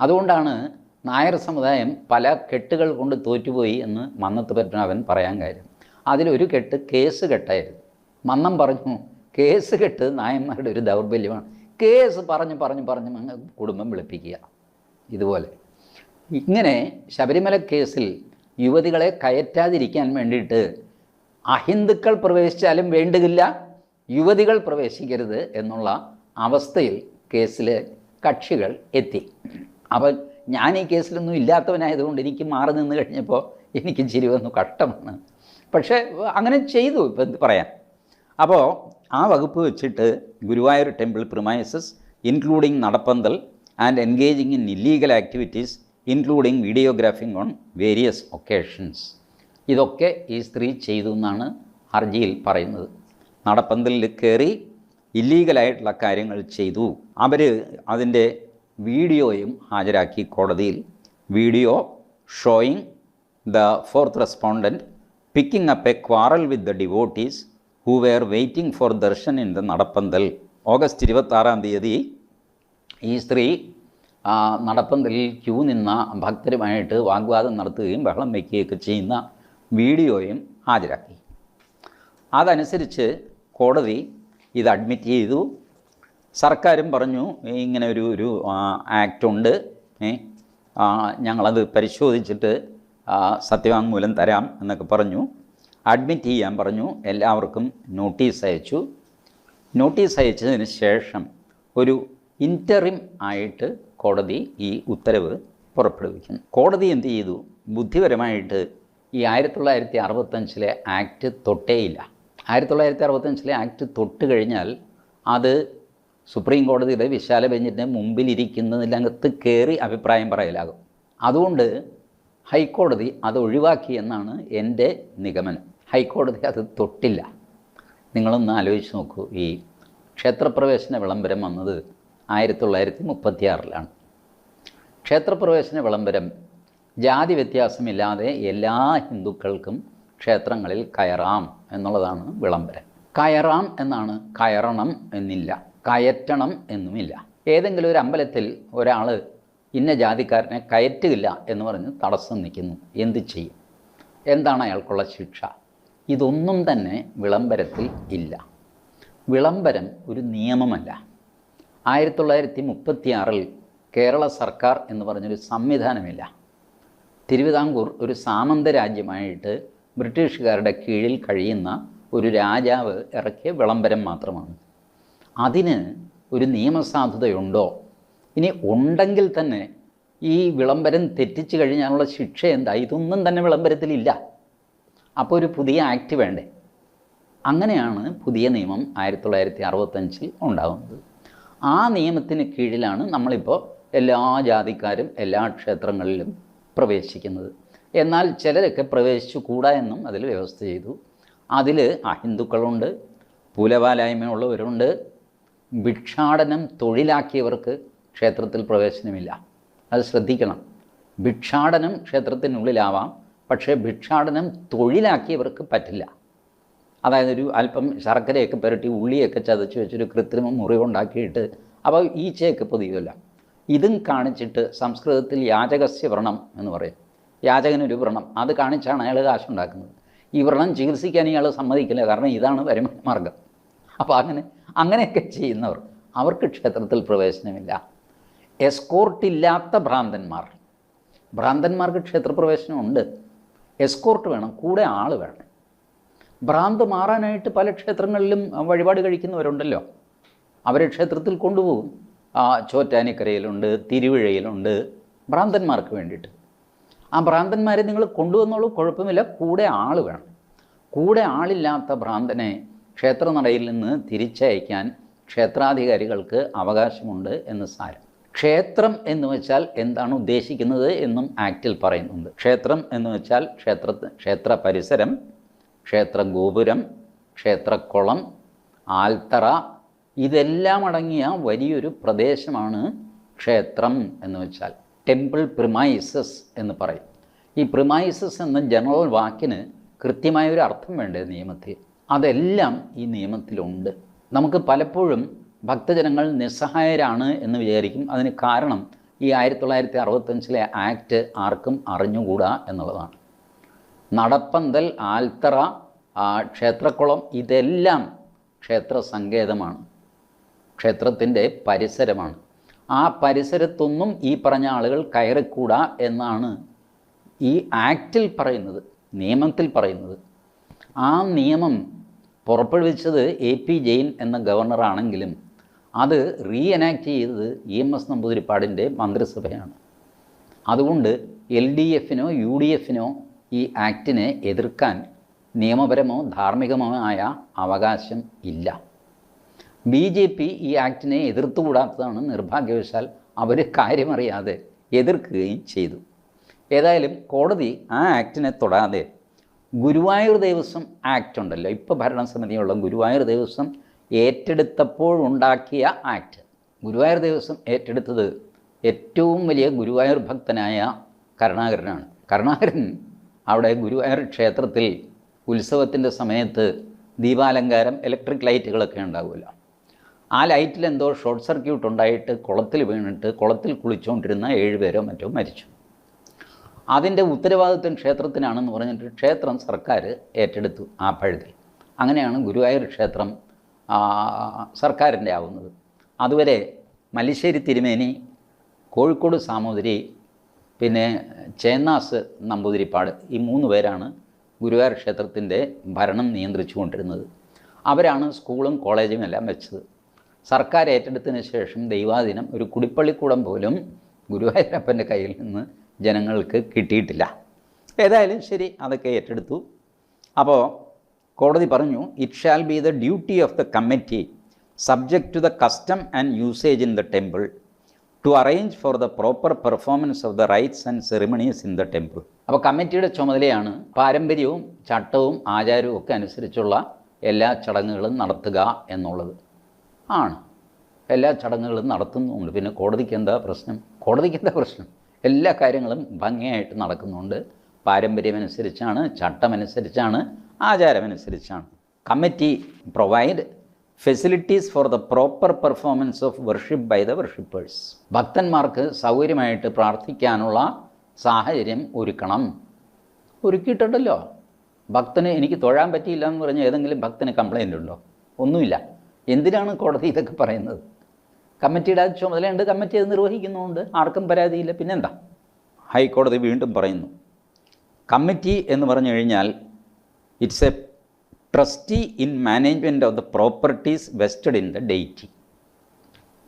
അതുകൊണ്ടാണ് നായർ സമുദായം പല കെട്ടുകൾ കൊണ്ട് തോറ്റുപോയി എന്ന് മന്നത്ത് പത്മനാഭൻ പറയാൻ കാര്യം. അതിലൊരു കെട്ട് കേസ് കെട്ടായിരുന്നു. മന്നം പറഞ്ഞു കേസ് കെട്ട് നായന്മാരുടെ ഒരു ദൗർബല്യമാണ്. കേസ് പറഞ്ഞ് പറഞ്ഞ് പറഞ്ഞ് കുടുംബം വിളിപ്പിക്കുക. ഇതുപോലെ. ഇങ്ങനെ ശബരിമല കേസിൽ യുവതികളെ കയറ്റാതിരിക്കാൻ വേണ്ടിയിട്ട് അഹിന്ദുക്കൾ പ്രവേശിച്ചാലും വേണ്ടതില്ല യുവതികൾ പ്രവേശിക്കരുത് എന്നുള്ള അവസ്ഥയിൽ കേസിലെ കക്ഷികൾ എത്തി. അപ്പം ഞാൻ ഈ കേസിലൊന്നും ഇല്ലാത്തവനായതുകൊണ്ട് എനിക്ക് മാറി നിന്ന് കഴിഞ്ഞപ്പോൾ എനിക്ക് ചിരി വന്നു കഷ്ടമാണ് പക്ഷേ അങ്ങനെ ചെയ്തു ഇപ്പം എന്ത് പറയാം? അപ്പോൾ ആ വകുപ്പ് വെച്ചിട്ട് Guruvayur temple premises including നടപ്പന്തൽ and engaging in illegal activities including videographing on various occasions ഇതൊക്കെ ഈ സ്ത്രീ ചെയ്തു എന്നാണ് ഹർജിയിൽ പറയുന്നത്. നടപ്പന്തലിൽ കയറി ഇല്ലീഗലായിട്ടുള്ള കാര്യങ്ങൾ ചെയ്തു. അവർ അതിന്റെ വീഡിയോയും ഹാജരാക്കി കോടതിയിൽ. Video showing the fourth respondent picking up a quarrel with the devotees who were waiting for darshan in the nadappanthal. August ഇരുപത്താറാം തീയതി ഈ സ്ത്രീ നടപ്പന്തലിൽ ക്യൂ നിന്ന ഭക്തരുമായിട്ട് വാഗ്വാദം നടത്തുകയും ബഹളം വയ്ക്കുകയൊക്കെ ചെയ്യുന്ന വീഡിയോയും ഹാജരാക്കി. അതനുസരിച്ച് കോടതി ഇത് അഡ്മിറ്റ് ചെയ്തു. സർക്കാരും പറഞ്ഞു ഇങ്ങനെ ഒരു ഒരു ആക്റ്റ് ഉണ്ട്. ഞങ്ങളത് പരിശോധിച്ചിട്ട് സത്യവാങ്മൂലം തരാം എന്നൊക്കെ പറഞ്ഞു. അഡ്മിറ്റ് ചെയ്യാൻ പറഞ്ഞു. എല്ലാവർക്കും നോട്ടീസ് അയച്ചു. നോട്ടീസ് അയച്ചതിന് ശേഷം ഒരു ഇന്ററിം ആയിട്ട് കോടതി ഈ ഉത്തരവ് പുറപ്പെടുവിക്കുന്നു. കോടതി എന്ത് ചെയ്തു? ബുദ്ധിപരമായിട്ട് ഈ ആയിരത്തി തൊള്ളായിരത്തി അറുപത്തഞ്ചിലെ ആക്ട് തൊട്ടേയില്ല ആയിരത്തി തൊള്ളായിരത്തി അറുപത്തഞ്ചിലെ ആക്ട് തൊട്ട് കഴിഞ്ഞാൽ അത് സുപ്രീം കോടതിയുടെ വിശാല ബെഞ്ചിന്റെ മുമ്പിലിരിക്കുന്നതിനകത്ത് കയറി അഭിപ്രായം പറയലാകും. അതുകൊണ്ട് ഹൈക്കോടതി അത് ഒഴിവാക്കി എന്നാണ് എന്റെ നിഗമനം. ഹൈക്കോടതി അത് തൊട്ടില്ല. നിങ്ങളൊന്ന് ആലോചിച്ച് നോക്കൂ. ഈ ക്ഷേത്രപ്രവേശന വിളംബരം വന്നത് ആയിരത്തി തൊള്ളായിരത്തി മുപ്പത്തിയാറിലാണ് ക്ഷേത്രപ്രവേശന വിളംബരം ജാതി വ്യത്യാസമില്ലാതെ എല്ലാ ഹിന്ദുക്കൾക്കും ക്ഷേത്രങ്ങളിൽ കയറാം എന്നുള്ളതാണ് വിളംബരം. കയറാം എന്നാണ് കയറണം എന്നില്ല. കയറ്റണം എന്നുമില്ല. ഏതെങ്കിലും ഒരു അമ്പലത്തിൽ ഒരാൾ ഇന്ന ജാതിക്കാരനെ കയറ്റില്ല എന്ന് പറഞ്ഞ് തടസ്സം നിൽക്കുന്നു. എന്ത് ചെയ്യും? എന്താണ് അയാൾക്കുള്ള ശിക്ഷ? ഇതൊന്നും തന്നെ വിളംബരത്തിൽ ഇല്ല. വിളംബരം ഒരു നിയമമല്ല. ആയിരത്തി തൊള്ളായിരത്തി മുപ്പത്തിയാറിൽ കേരള സർക്കാർ എന്ന് പറഞ്ഞൊരു സംവിധാനമില്ല. തിരുവിതാംകൂർ ഒരു സാമന്ത രാജ്യമായിട്ട് ബ്രിട്ടീഷുകാരുടെ കീഴിൽ കഴിയുന്ന ഒരു രാജാവ് ഇറക്കിയ വിളംബരം മാത്രമാണ്. അതിന് ഒരു നിയമസാധുതയുണ്ടോ? ഇനി ഉണ്ടെങ്കിൽ തന്നെ ഈ വിളംബരം തെറ്റിച്ചു കഴിഞ്ഞാലുള്ള ശിക്ഷ എന്താ ഇതൊന്നും തന്നെ വിളംബരത്തിലില്ല. അപ്പോൾ ഒരു പുതിയ ആക്ട് വേണ്ടേ? അങ്ങനെയാണ് പുതിയ നിയമം ആയിരത്തി തൊള്ളായിരത്തി അറുപത്തഞ്ചിൽ ഉണ്ടാകുന്നത് ആ നിയമത്തിന് കീഴിലാണ് നമ്മളിപ്പോൾ എല്ലാ ജാതിക്കാരും എല്ലാ ക്ഷേത്രങ്ങളിലും പ്രവേശിക്കുന്നത്. എന്നാൽ ചിലരൊക്കെ പ്രവേശിച്ചു കൂടാ എന്നും അതിൽ വ്യവസ്ഥ ചെയ്തു. അതിൽ അഹിന്ദുക്കളുണ്ട് പൂലവാലായ്മയുള്ളവരുണ്ട് ഭിക്ഷാടനം തൊഴിലാക്കിയവർക്ക് ക്ഷേത്രത്തിൽ പ്രവേശനമില്ല. അത് ശ്രദ്ധിക്കണം. ഭിക്ഷാടനം ക്ഷേത്രത്തിനുള്ളിലാവാം പക്ഷേ ഭിക്ഷാടനം തൊഴിലാക്കിയവർക്ക് പറ്റില്ല. അതായത് ഒരു അല്പം ശർക്കരയൊക്കെ പുരട്ടി ഉള്ളിയൊക്കെ ചതച്ച് വെച്ചൊരു കൃത്രിമ മുറിവുണ്ടാക്കിയിട്ട് അപ്പോൾ ഈച്ചയൊക്കെ പൊതിയുമല്ല. ഇതും കാണിച്ചിട്ട് സംസ്കൃതത്തിൽ യാചകസ്യ വ്രണം എന്ന് പറയും. യാചകനൊരു വ്രണം. അത് കാണിച്ചാണ് അയാൾ കാശുണ്ടാക്കുന്നത്. ഈ വ്രണം ചികിത്സിക്കാൻ ഇയാൾ സമ്മതിക്കില്ല. കാരണം ഇതാണ് വരുമാന മാർഗം അപ്പോൾ അങ്ങനെ അങ്ങനെയൊക്കെ ചെയ്യുന്നവർ. അവർക്ക് ക്ഷേത്രത്തിൽ പ്രവേശനമില്ല. എസ്കോർട്ടില്ലാത്ത ഭ്രാന്തന്മാർ. ഭ്രാന്തന്മാർക്ക് ക്ഷേത്രപ്രവേശനമുണ്ട്. എസ്കോർട്ട് വേണം കൂടെ ആൾ വേണം. ഭ്രാന്ത് മാറാനായിട്ട് പല ക്ഷേത്രങ്ങളിലും വഴിപാട് കഴിക്കുന്നവരുണ്ടല്ലോ. അവരെ ക്ഷേത്രത്തിൽ കൊണ്ടുപോകും. ചോറ്റാനിക്കരയിലുണ്ട് തിരുവിഴയിലുണ്ട് ഭ്രാന്തന്മാർക്ക് വേണ്ടിയിട്ട്. ആ ഭ്രാന്തന്മാരെ നിങ്ങൾ കൊണ്ടുവന്നോളൂ കുഴപ്പമില്ല കൂടെ ആൾ വേണം. കൂടെ ആളില്ലാത്ത ഭ്രാന്തനെ ക്ഷേത്രനടയിൽ നിന്ന് തിരിച്ചയക്കാൻ ക്ഷേത്രാധികാരികൾക്ക് അവകാശമുണ്ട് എന്ന് സാരം. ക്ഷേത്രം എന്ന് വെച്ചാൽ എന്താണ് ഉദ്ദേശിക്കുന്നത് എന്നും ആക്റ്റിൽ പറയുന്നുണ്ട്. ക്ഷേത്രം എന്ന് വെച്ചാൽ ക്ഷേത്ര ക്ഷേത്ര പരിസരം ക്ഷേത്ര ഗോപുരം ക്ഷേത്രക്കുളം ആൽത്തറ ഇതെല്ലാം അടങ്ങിയ വലിയൊരു പ്രദേശമാണ് ക്ഷേത്രം എന്ന് വെച്ചാൽ. ടെമ്പിൾ പ്രിമൈസസ് എന്ന് പറയും. ഈ പ്രിമൈസസ് എന്ന ജനറൽ വാക്കിന് കൃത്യമായൊരു അർത്ഥം വേണ്ടേ നിയമത്തിൽ? അതെല്ലാം ഈ നിയമത്തിലുണ്ട്. നമുക്ക് പലപ്പോഴും ഭക്തജനങ്ങൾ നിസ്സഹായരാണ് എന്ന് വിചാരിക്കും. അതിന് കാരണം ഈ ആയിരത്തി തൊള്ളായിരത്തി അറുപത്തഞ്ചിലെ ആക്ട് ആർക്കും അറിഞ്ഞുകൂടാ എന്നുള്ളതാണ്. നടപ്പന്തൽ ആൽത്തറ ക്ഷേത്രക്കുളം ഇതെല്ലാം ക്ഷേത്ര സങ്കേതമാണ് ക്ഷേത്രത്തിന്റെ പരിസരമാണ്. ആ പരിസരത്തൊന്നും ഈ പറഞ്ഞ ആളുകൾ കയറിക്കൂടാ എന്നാണ് ഈ ആക്റ്റിൽ പറയുന്നത് നിയമത്തിൽ പറയുന്നത്. ആ നിയമം പുറപ്പെടുവിച്ചത് എ പി ജെയിൻ എന്ന ഗവർണറാണെങ്കിലും അത് റീ എനാക്ട് ചെയ്തത് ഇ എം എസ് നമ്പൂതിരിപ്പാടിന്റെ മന്ത്രിസഭയാണ്. അതുകൊണ്ട് എൽ ഡി എഫിനോ യു ഡി എഫിനോ ഈ ആക്റ്റിനെ എതിർക്കാൻ നിയമപരമോ ധാർമ്മികമോ ആയ അവകാശം ഇല്ല. ബി ജെ പി ഈ ആക്ടിനെ എതിർത്തുകൂടാത്തതാണ് നിർഭാഗ്യവശാൽ അവർ കാര്യമറിയാതെ എതിർക്കുകയും ചെയ്തു. ഏതായാലും കോടതി ആ ആക്റ്റിനെ തൊടാതെ ഗുരുവായൂർ ദേവസ്വം ആക്ട് ഉണ്ടല്ലോ. ഇപ്പോൾ ഭരണസമിതിയുള്ള ഗുരുവായൂർ ദേവസ്വം ഏറ്റെടുത്തപ്പോഴുണ്ടാക്കിയ ആക്ട്. ഗുരുവായൂർ ദേവസ്വം ഏറ്റെടുത്തത് ഏറ്റവും വലിയ ഗുരുവായൂർ ഭക്തനായ കരുണാകരനാണ്. കരുണാകരൻ അവിടെ ഗുരുവായൂർ ക്ഷേത്രത്തിൽ ഉത്സവത്തിന്റെ സമയത്ത് ദീപാലങ്കാരം ഇലക്ട്രിക് ലൈറ്റുകളൊക്കെ ഉണ്ടാവുമല്ലോ. ആ ലൈറ്റിൽ എന്തോ ഷോർട്ട് സർക്യൂട്ട് ഉണ്ടായിട്ട് കുളത്തിൽ വീണിട്ട് കുളത്തിൽ കുളിച്ചുകൊണ്ടിരുന്ന ഏഴുപേരോ മറ്റോ മരിച്ചു. അതിന്റെ ഉത്തരവാദിത്വം ക്ഷേത്രത്തിനാണെന്ന് പറഞ്ഞിട്ട് ക്ഷേത്രം സർക്കാർ ഏറ്റെടുത്തു ആ പഴുതിൽ. അങ്ങനെയാണ് ഗുരുവായൂർ ക്ഷേത്രം സർക്കാരിന്റെ ആവുന്നത്. അതുവരെ മല്ലിശ്ശേരി തിരുമേനി കോഴിക്കോട് സാമൂതിരി പിന്നെ ചേന്നാസ് നമ്പൂതിരിപ്പാട് ഈ മൂന്ന് പേരാണ് ഗുരുവായൂർ ക്ഷേത്രത്തിന്റെ ഭരണം നിയന്ത്രിച്ചു കൊണ്ടിരുന്നത് അവരാണ് സ്കൂളും കോളേജും എല്ലാം വെച്ചത്. സർക്കാർ ഏറ്റെടുത്തതിന് ശേഷം ദൈവാദിനം ഒരു കുടിപ്പള്ളിക്കൂടം പോലും ഗുരുവായൂരപ്പന്റെ കയ്യിൽ നിന്ന് ജനങ്ങൾക്ക് കിട്ടിയിട്ടില്ല. ഏതായാലും ശരി അതൊക്കെ ഏറ്റെടുത്തു. അപ്പോൾ കോടതി പറഞ്ഞു it shall be the duty of the committee subject to the custom and usage in the temple to arrange for the proper performance of the rites and ceremonies in the temple അപ്പോൾ കമ്മിറ്റിയുടെ ചുമതലയാണ് പാരമ്പര്യവും ചട്ടവും ആചാരവും ഒക്കെ അനുസരിച്ചുള്ള എല്ലാ ചടങ്ങുകളും നടത്തുക എന്നുള്ളത്. ആണ്. എല്ലാ ചടങ്ങുകളും നടത്തുന്നുണ്ട്. പിന്നെ കോടതിക്ക് എന്താ പ്രശ്നം? കോടതിക്ക് എന്താ പ്രശ്നം? എല്ലാ കാര്യങ്ങളും ഭംഗിയായിട്ട് നടക്കുന്നുണ്ട്. പാരമ്പര്യമനുസരിച്ചാണ് ചട്ടമനുസരിച്ചാണ് ആചാരമനുസരിച്ചാണ്. Committee provide facilities for the proper performance of worship by the worshippers ഭക്തന്മാർക്ക് സൗകര്യമായിട്ട് പ്രാർത്ഥിക്കാനുള്ള സാഹചര്യം ഒരുക്കണം. ഒരുക്കിയിട്ടുണ്ടല്ലോ. ഭക്തന് എനിക്ക് തൊഴാൻ പറ്റിയില്ല എന്ന് പറഞ്ഞ് ഏതെങ്കിലും ഭക്തന് കംപ്ലൈന്റ് ഉണ്ടോ? ഒന്നുമില്ല. എന്തിനാണ് കോടതി ഇതൊക്കെ പറയുന്നത്? കമ്മിറ്റിയുടെ ചുമതലയുണ്ട് കമ്മിറ്റി അത് നിർവഹിക്കുന്നുണ്ട് ആർക്കും പരാതിയില്ല. പിന്നെന്താ? ഹൈക്കോടതി വീണ്ടും പറയുന്നു. കമ്മിറ്റി എന്ന് പറഞ്ഞു കഴിഞ്ഞാൽ it's a trustee in management of the properties vested in the deity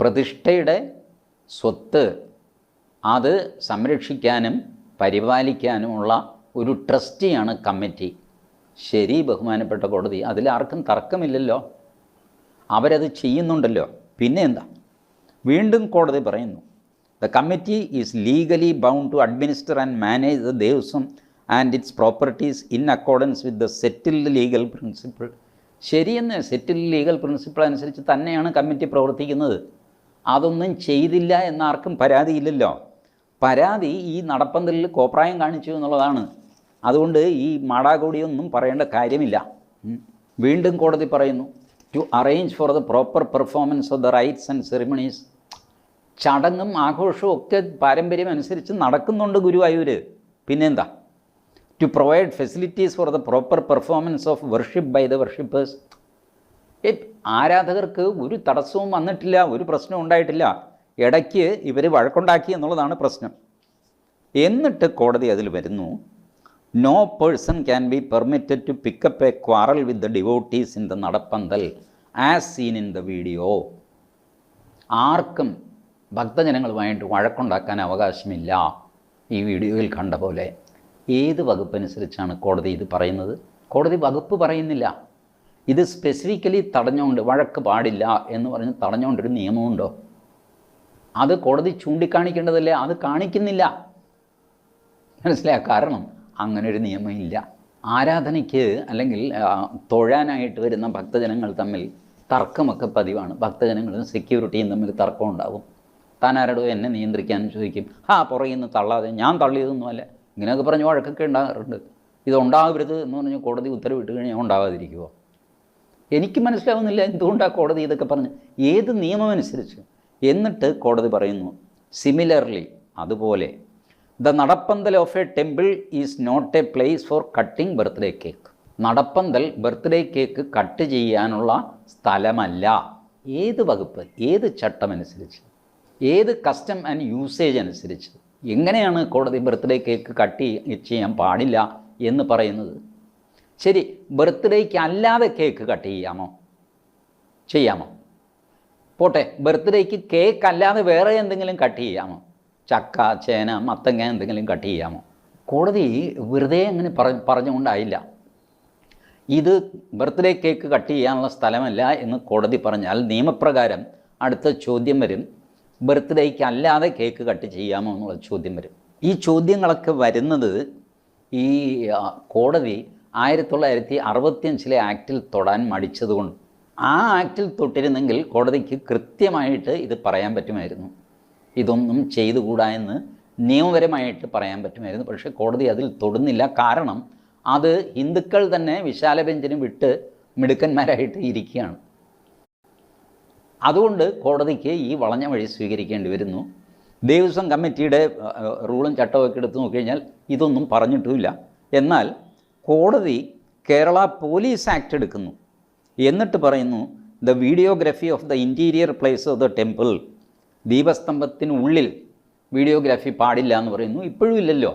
പ്രതിഷ്ഠയുടെ സ്വത്ത് അത് സംരക്ഷിക്കാനും പരിപാലിക്കാനുമുള്ള ഒരു ട്രസ്റ്റിയാണ് കമ്മിറ്റി. ശരി ബഹുമാനപ്പെട്ട കോടതി അതിൽ ആർക്കും തർക്കമില്ലല്ലോ. അവരത് ചെയ്യുന്നുണ്ടല്ലോ. പിന്നെ എന്താ വീണ്ടും കോടതി പറയുന്നു the committee is legally bound to administer and manage the Devaswom and its properties in accordance with the settled legal principle ശരിയെന്ന് സെറ്റിൽഡ് ലീഗൽ പ്രിൻസിപ്പിൾ അനുസരിച്ച് തന്നെയാണ് കമ്മിറ്റി പ്രവർത്തിക്കുന്നത്. അതൊന്നും ചെയ്തില്ല എന്നാർക്കും പരാതിയില്ലല്ലോ. പരാതി ഈ നടപ്പന്തലിൽ കോപ്രായം കാണിച്ചു എന്നുള്ളതാണ്. അതുകൊണ്ട് ഈ മാടാകോടിയൊന്നും പറയേണ്ട കാര്യമില്ല. വീണ്ടും കോടതി പറയുന്നു to arrange for the proper performance of the rites and ceremonies ചടങ്ങും ആഘോഷവും ഒക്കെ പാരമ്പര്യം അനുസരിച്ച് നടക്കുന്നുണ്ട് ഗുരുവായൂർ പിന്നെന്താ? To provide facilities for the proper performance of worship by the worshippers ആരാധകർക്ക് ഒരു തടസ്സവും വന്നിട്ടില്ല ഒരു പ്രശ്നവും ഉണ്ടായിട്ടില്ല. ഇടയ്ക്ക് ഇവർ വഴക്കുണ്ടാക്കി എന്നുള്ളതാണ് പ്രശ്നം. എന്നിട്ട് കോടതി അതിൽ വരുന്നു no person can be permitted to pick up a quarrel with the devotees in the nadappanthal as seen in the video ആർക്കും ഭക്തജനങ്ങളുമായിട്ട് വഴക്കുണ്ടാക്കാൻ അവകാശമില്ല. ഈ വീഡിയോയിൽ കണ്ട പോലെ ഏത് വകുപ്പനുസരിച്ചാണ് കോടതി ഇത് പറയുന്നത്? കോടതി വകുപ്പ് പറയുന്നില്ല. ഇത് സ്പെസിഫിക്കലി തടഞ്ഞുകൊണ്ട് വഴക്ക് പാടില്ല എന്ന് പറഞ്ഞ് തടഞ്ഞുകൊണ്ടൊരു നിയമമുണ്ടോ? അത് കോടതി ചൂണ്ടിക്കാണിക്കേണ്ടതല്ലേ? അത് കാണിക്കുന്നില്ല. മനസ്സിലായ കാരണം അങ്ങനെ ഒരു നിയമമില്ല. ആരാധനയ്ക്ക് അല്ലെങ്കിൽ തൊഴാനായിട്ട് വരുന്ന ഭക്തജനങ്ങൾ തമ്മിൽ തർക്കമൊക്കെ പതിവാണ്. ഭക്തജനങ്ങളും സെക്യൂരിറ്റിയും തമ്മിൽ തർക്കം ഉണ്ടാകും താൻ ആരോടോ എന്നെ നിയന്ത്രിക്കാൻ ചോദിക്കും. ആ പുറകിൽ നിന്ന് തള്ളാതെ. ഞാൻ തള്ളിയതൊന്നുമല്ല. ഇങ്ങനെയൊക്കെ പറഞ്ഞ് വഴക്കൊക്കെ ഉണ്ടാകാറുണ്ട്. ഇതുണ്ടാകരുത് എന്ന് പറഞ്ഞ് കോടതി ഉത്തരവിട്ട് കഴിഞ്ഞാൽ ഉണ്ടാകാതിരിക്കുമോ എനിക്ക് മനസ്സിലാവുന്നില്ല എന്തുകൊണ്ടാണ് കോടതി ഇതൊക്കെ പറഞ്ഞ്. ഏത് നിയമമനുസരിച്ച് എന്നിട്ട് കോടതി പറയുന്നു സിമിലർലി അതുപോലെ the nadappanthal of a temple is not a place for cutting birthday cake നടപ്പന്തൽ birthday cake cut ചെയ്യാനുള്ള സ്ഥലമല്ല. ഏത് വകുപ്പ് ഏത് ചട്ടമനുസരിച്ച്? ഏത് കസ്റ്റം ആൻഡ് യൂസേജ് അനുസരിച്ച് എങ്ങനെയാണ് കോടതി ബർത്ത്ഡേ കേക്ക് കട്ട് ചെയ്യാൻ പാടില്ല എന്ന് പറയുന്നത്? ശരി ബർത്ത്ഡേക്ക് അല്ലാതെ കേക്ക് കട്ട് ചെയ്യാമോ? ചെയ്യാമോ? പോട്ടെ ബർത്ത്ഡേക്ക് കേക്ക് അല്ലാതെ വേറെ എന്തെങ്കിലും കട്ട് ചെയ്യാമോ? ചക്ക ചേന മത്തങ്ങ എന്തെങ്കിലും കട്ട് ചെയ്യാമോ? കോടതി വെറുതെ അങ്ങനെ പറ പറഞ്ഞുകൊണ്ടായില്ല. ഇത് ബർത്ത്ഡേ കേക്ക് കട്ട് ചെയ്യാനുള്ള സ്ഥലമല്ല എന്ന് കോടതി പറഞ്ഞാൽ നിയമപ്രകാരം അടുത്ത ചോദ്യം വരും. ബർത്ത്ഡേക്ക് അല്ലാതെ കേക്ക് കട്ട് ചെയ്യാമോ എന്നുള്ള ചോദ്യം വരും. ഈ ചോദ്യങ്ങളൊക്കെ വരുന്നത് ഈ കോടതി ആയിരത്തി തൊള്ളായിരത്തി അറുപത്തിയഞ്ചിലെ ആക്റ്റിൽ തൊടാൻ മടിച്ചതുകൊണ്ട്. ആ ആക്റ്റിൽ തൊട്ടിരുന്നെങ്കിൽ കോടതിക്ക് കൃത്യമായിട്ട് ഇത് പറയാൻ പറ്റുമായിരുന്നു. ഇതൊന്നും ചെയ്തുകൂടാ എന്ന് നിയമപരമായിട്ട് പറയാൻ പറ്റുമായിരുന്നു. പക്ഷേ കോടതി അതിൽ തൊടുന്നില്ല. കാരണം അത് ഹിന്ദുക്കൾ തന്നെ വിശാല ബെഞ്ചിന് വിട്ട് മിടുക്കന്മാരായിട്ട് ഇരിക്കുകയാണ്. അതുകൊണ്ട് കോടതിക്ക് ഈ വളഞ്ഞ വഴി സ്വീകരിക്കേണ്ടി വരുന്നു. ദേവസ്വം കമ്മിറ്റിയുടെ റൂളും ചട്ടമൊക്കെ എടുത്ത് നോക്കിക്കഴിഞ്ഞാൽ ഇതൊന്നും പറഞ്ഞിട്ടുമില്ല. എന്നാൽ കോടതി കേരള പോലീസ് ആക്ട് എടുക്കുന്നു. എന്നിട്ട് പറയുന്നു the videography of the interior place of the temple ദീപസ്തംഭത്തിനുള്ളിൽ videography പാടില്ല എന്ന് പറയുന്നു. ഇപ്പോഴും ഇല്ലല്ലോ.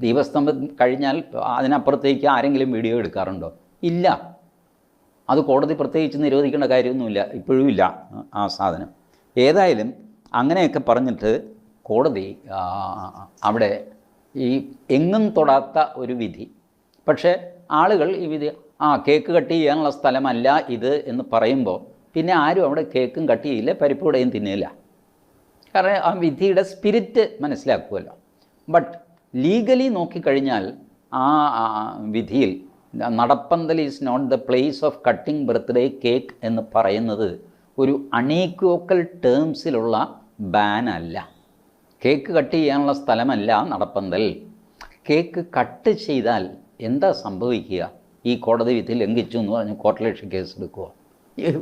ദീപസ്തംഭം കഴിഞ്ഞാൽ അതിനപ്പുറത്തേക്ക് ആരെങ്കിലും വീഡിയോ എടുക്കാറുണ്ടോ? ഇല്ല. അത് കോടതി പ്രത്യേകിച്ച് നിരോധിക്കേണ്ട കാര്യമൊന്നുമില്ല ഇപ്പോഴും ഇല്ല ആ സാധനം. ഏതായാലും അങ്ങനെയൊക്കെ പറഞ്ഞിട്ട് കോടതി അവിടെ ഈ എങ്ങും തൊടാത്ത ഒരു വിധി. പക്ഷേ ആളുകൾ ഈ വിധി ആ കേക്ക് കട്ട് ചെയ്യാനുള്ള സ്ഥലമല്ല ഇത് എന്ന് പറയുമ്പോൾ പിന്നെ ആരും അവിടെ കേക്കും കട്ട് ചെയ്യില്ല പരിപ്പൂടെയും തിന്നില്ല. കാരണം ആ വിധിയുടെ സ്പിരിറ്റ് മനസ്സിലാക്കുമല്ലോ. ബട്ട് ലീഗലി നോക്കിക്കഴിഞ്ഞാൽ ആ വിധിയിൽ nadappanthal is not the place of cutting birthday cake എന്ന് പറയുന്നത് ഒരു അണീക്വോക്കൽ ടേംസിലുള്ള ബാൻ അല്ല. കേക്ക് കട്ട് ചെയ്യാനുള്ള സ്ഥലമല്ല നടപ്പന്തൽ. കേക്ക് കട്ട് ചെയ്താൽ എന്താ സംഭവിക്കുക? ഈ കോടതി വിധി ലംഘിച്ചു എന്ന് പറഞ്ഞ് കോർട്ടലേഷൻ കേസ് എടുക്കുക.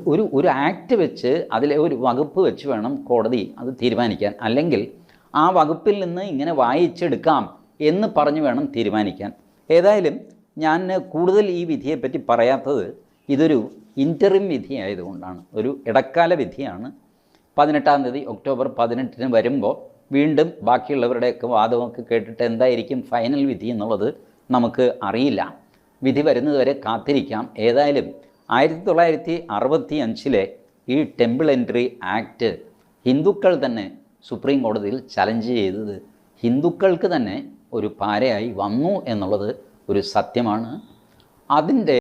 ഒരു ഒരു ആക്ട് വെച്ച് അതിലെ ഒരു വകുപ്പ് വെച്ച് വേണം കോടതി അത് തീരുമാനിക്കാൻ. അല്ലെങ്കിൽ ആ വകുപ്പിൽ നിന്ന് ഇങ്ങനെ വായിച്ചെടുക്കാം എന്ന് പറഞ്ഞു വേണം തീരുമാനിക്കാൻ. ഏതായാലും ഞാൻ കൂടുതൽ ഈ വിധിയെപ്പറ്റി പറയാത്തത് ഇതൊരു ഇന്ററിം വിധി ആയതുകൊണ്ടാണ്. ഒരു ഇടക്കാല വിധിയാണ്. പതിനെട്ടാം തീയതി ഒക്ടോബർ പതിനെട്ടിന് വരുമ്പോൾ വീണ്ടും ബാക്കിയുള്ളവരുടെയൊക്കെ വാദമൊക്കെ കേട്ടിട്ട് എന്തായിരിക്കും ഫൈനൽ വിധി എന്നുള്ളത് നമുക്ക് അറിയില്ല. വിധി വരുന്നതുവരെ കാത്തിരിക്കാം. ഏതായാലും ആയിരത്തി തൊള്ളായിരത്തി അറുപത്തി അഞ്ചിലെ ഈ ടെമ്പിൾ എൻട്രി ആക്ട് ഹിന്ദുക്കൾ തന്നെ സുപ്രീം കോടതിയിൽ ചലഞ്ച് ചെയ്തത് ഹിന്ദുക്കൾക്ക് തന്നെ ഒരു പാരയായി വന്നു എന്നുള്ളത് ഒരു സത്യമാണ്. അതിന്റെ